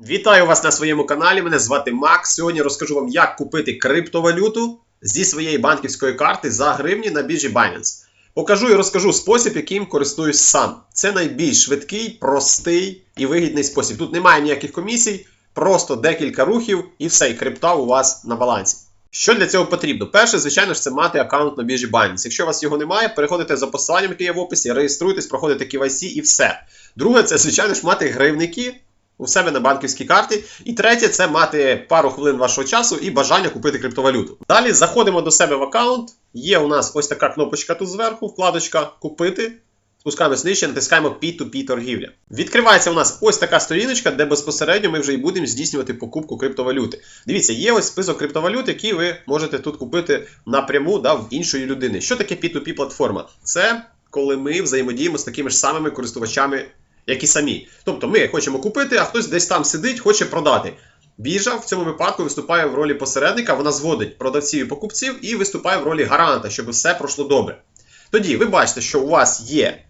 Вітаю вас на своєму каналі. Мене звати Макс. Сьогодні розкажу вам, як купити криптовалюту зі своєї банківської карти за гривні на біржі Binance. Покажу і розкажу спосіб, яким користуюсь сам. Це найбільш швидкий, простий і вигідний спосіб. Тут немає ніяких комісій, просто декілька рухів і все, і крипта у вас на балансі. Що для цього потрібно? Перше, звичайно ж, це мати аккаунт на біржі Binance. Якщо у вас його немає, переходите за посиланням, яке є в описі, реєструйтесь, проходите KYC і все. Друге, це, звичайно ж, мати гривники у себе на банківській карті. І третє це мати пару хвилин вашого часу і бажання купити криптовалюту. Далі заходимо до себе в аккаунт. Є у нас ось така кнопочка тут зверху, вкладочка Купити. Спускаємось нижче, натискаємо P2P торгівля. Відкривається у нас ось така сторіночка, де безпосередньо ми вже і будемо здійснювати покупку криптовалюти. Дивіться, є ось список криптовалют, які ви можете тут купити напряму да, в іншої людини. Що таке P2P платформа? Це коли ми взаємодіємо з такими ж самими користувачами як і самі. Тобто ми хочемо купити, а хтось десь там сидить, хоче продати. Біржа в цьому випадку виступає в ролі посередника, вона зводить продавців і покупців і виступає в ролі гаранта, щоб все пройшло добре. Тоді ви бачите, що у вас є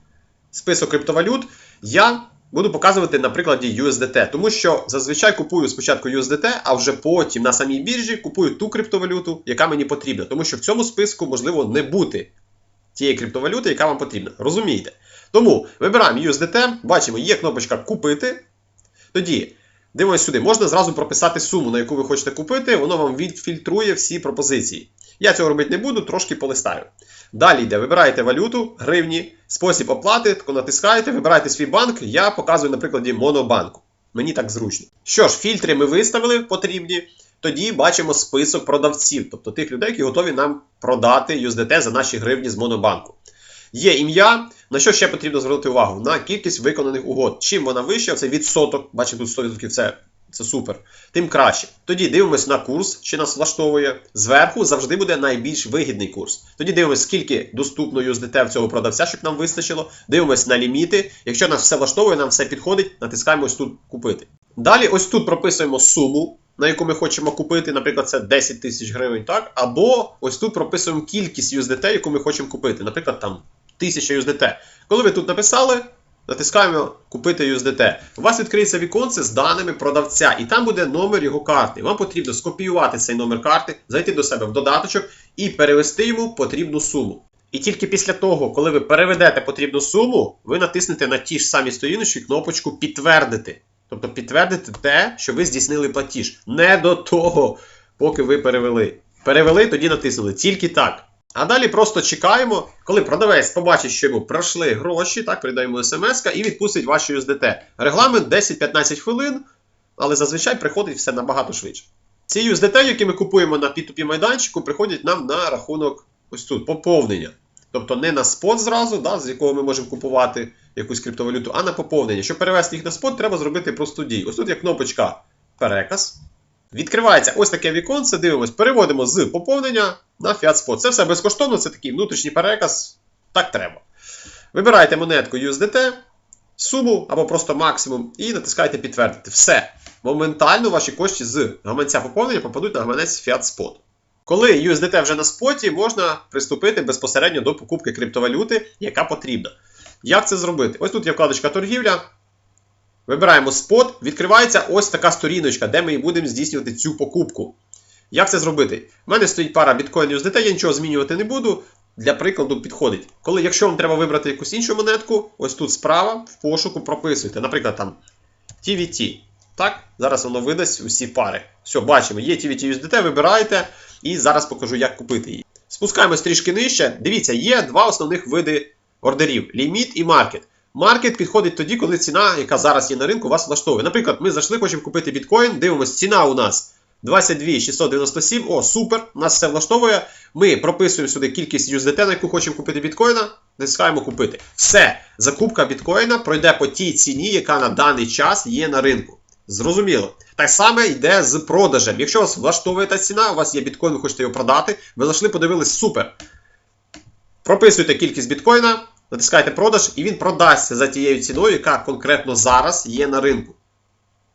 список криптовалют. Я буду показувати на прикладі USDT, тому що зазвичай купую спочатку USDT, а вже потім на самій біржі купую ту криптовалюту, яка мені потрібна. Тому що в цьому списку можливо не бути тієї криптовалюти, яка вам потрібна. Розумієте? Тому вибираємо USDT, бачимо, є кнопочка Купити. Тоді дивимося сюди. Можна зразу прописати суму, на яку ви хочете купити, воно вам відфільтрує всі пропозиції. Я цього робити не буду, трошки полистаю. Далі йде, вибираєте валюту, гривні, спосіб оплати, натискаєте, вибираєте свій банк. Я показую на прикладі Монобанку. Мені так зручно. Що ж, фільтри ми виставили потрібні. Тоді бачимо список продавців, тобто тих людей, які готові нам продати USDT за наші гривні з Монобанку. Є ім'я. На що ще потрібно звернути увагу? На кількість виконаних угод. Чим вона вища, це відсоток, бачимо, тут 100% це, це супер. Тим краще. Тоді дивимося на курс, чи нас влаштовує. Зверху завжди буде найбільш вигідний курс. Тоді дивимося, скільки доступно USDT в цього продавця, щоб нам вистачило. Дивимося на ліміти. Якщо нас все влаштовує, нам все підходить, натискаємо ось тут купити. Далі, ось тут прописуємо суму. На яку ми хочемо купити, наприклад, це 10 тисяч гривень, так? Або ось тут прописуємо кількість USDT, яку ми хочемо купити. Наприклад, там 1000 USDT. Коли ви тут написали, натискаємо Купити USDT. У вас відкриється віконце з даними продавця, і там буде номер його карти. Вам потрібно скопіювати цей номер карти, зайти до себе в додаточок і перевести йому потрібну суму. І тільки після того, коли ви переведете потрібну суму, ви натиснете на ті ж самі сторіночки кнопочку Підтвердити. Тобто підтвердити те, що ви здійснили платіж. Не до того, поки ви перевели. Перевели, тоді натиснули. Тільки так. А далі просто чекаємо, коли продавець побачить, що йому пройшли гроші, так, передаємо смс і відпустить ваші USDT. Регламент 10-15 хвилин, але зазвичай приходить все набагато швидше. Ці USDT, які ми купуємо на P2P майданчику, приходять нам на рахунок ось тут, поповнення. Тобто не на спот зразу, да, з якого ми можемо купувати якусь криптовалюту, а на поповнення. Щоб перевести їх на спот, треба зробити просту дію. Ось тут є кнопочка Переказ. Відкривається ось таке віконце, дивимось, переводимо з поповнення на Fiat Spot. Це все безкоштовно, це такий внутрішній переказ. Так треба. Вибираєте монетку USDT, суму або просто максимум, і натискаєте підтвердити. Все. Моментально ваші кошти з гаманця поповнення попадуть на гаманець Fiat Spot. Коли USDT вже на споті, можна приступити безпосередньо до покупки криптовалюти, яка потрібна. Як це зробити? Ось тут є вкладочка торгівля. Вибираємо спот, відкривається ось така сторіночка, де ми і будемо здійснювати цю покупку. Як це зробити? У мене стоїть пара біткоін USDT, я нічого змінювати не буду. Для прикладу підходить. Коли, якщо вам треба вибрати якусь іншу монетку, ось тут справа в пошуку прописуйте. Наприклад, там TVT. Так, зараз воно видасть усі пари. Все, бачимо, є TVT USDT, вибираєте, і зараз покажу, як купити її. Спускаємось трішки нижче. Дивіться, є два основних види ордерів: ліміт і маркет. Маркет підходить тоді, коли ціна, яка зараз є на ринку, вас влаштовує. Наприклад, ми зайшли, хочемо купити біткоін, дивимося, ціна у нас 22 697. О, супер! Нас все влаштовує. Ми прописуємо сюди кількість USDT, на яку хочемо купити біткоїна, натискаємо купити. Все, закупка біткоїна пройде по тій ціні, яка на даний час є на ринку. Зрозуміло. Так само йде з продажем. Якщо вас влаштовує та ціна, у вас є біткоін, ви хочете його продати, ви зайшли, подивились, супер. Прописуйте кількість біткоїна, натискаєте продаж, і він продасться за тією ціною, яка конкретно зараз є на ринку.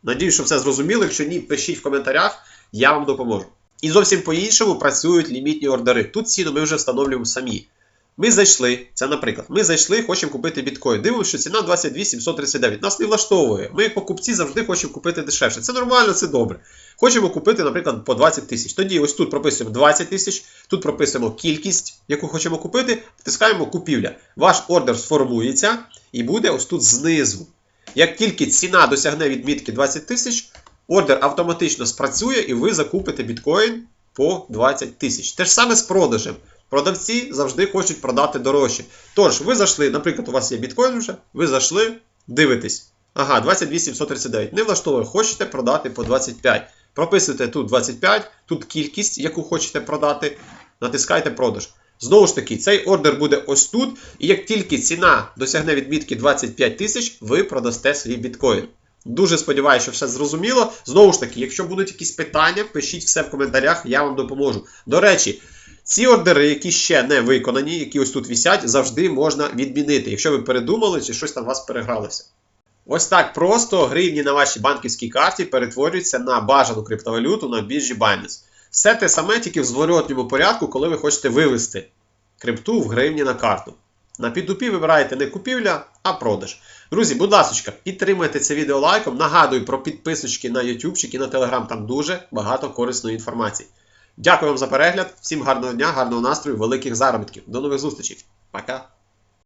Надіюсь, що все зрозуміло. Якщо ні, пишіть в коментарях, я вам допоможу. І зовсім по-іншому працюють лімітні ордери. Тут ціну ми вже встановлюємо самі. Ми зайшли, це наприклад, ми зайшли, хочемо купити біткоін. Дивимося, що ціна 22 739. Нас не влаштовує. Ми, як покупці, завжди хочемо купити дешевше. Це нормально, це добре. Хочемо купити, наприклад, по 20 тисяч. Тоді ось тут прописуємо 20 тисяч, тут прописуємо кількість, яку хочемо купити, натискаємо купівля. Ваш ордер сформується і буде ось тут знизу. Як тільки ціна досягне відмітки 20 тисяч, ордер автоматично спрацює і ви закупите біткоін по 20 тисяч. Те ж саме з продажем. Продавці завжди хочуть продати дорожче. Тож, ви зайшли, наприклад, у вас є біткоін вже, ви зайшли, дивитесь. Ага, 22 739. Не влаштовує, хочете продати по 25. Прописуйте тут 25, тут кількість, яку хочете продати, натискайте продаж. Знову ж таки, цей ордер буде ось тут, і як тільки ціна досягне відмітки 25 тисяч, ви продасте свій біткоін. Дуже сподіваюся, що все зрозуміло. Знову ж таки, якщо будуть якісь питання, пишіть все в коментарях, я вам допоможу. До речі, ці ордери, які ще не виконані, які ось тут висять, завжди можна відмінити, якщо ви передумали чи щось там у вас перегралося. Ось так просто гривні на вашій банківській карті перетворюються на бажану криптовалюту на біржі Binance. Все те саме, тільки в зворотньому порядку, коли ви хочете вивести крипту в гривні на карту. На піддупі вибираєте не купівля, а продаж. Друзі, будь ласка, підтримайте це відео лайком. Нагадую про підписочки на YouTube і на Telegram, там дуже багато корисної інформації. Дякую вам за перегляд, всім гарного дня, гарного настрою, великих заробітків. До нових зустрічей. Пока!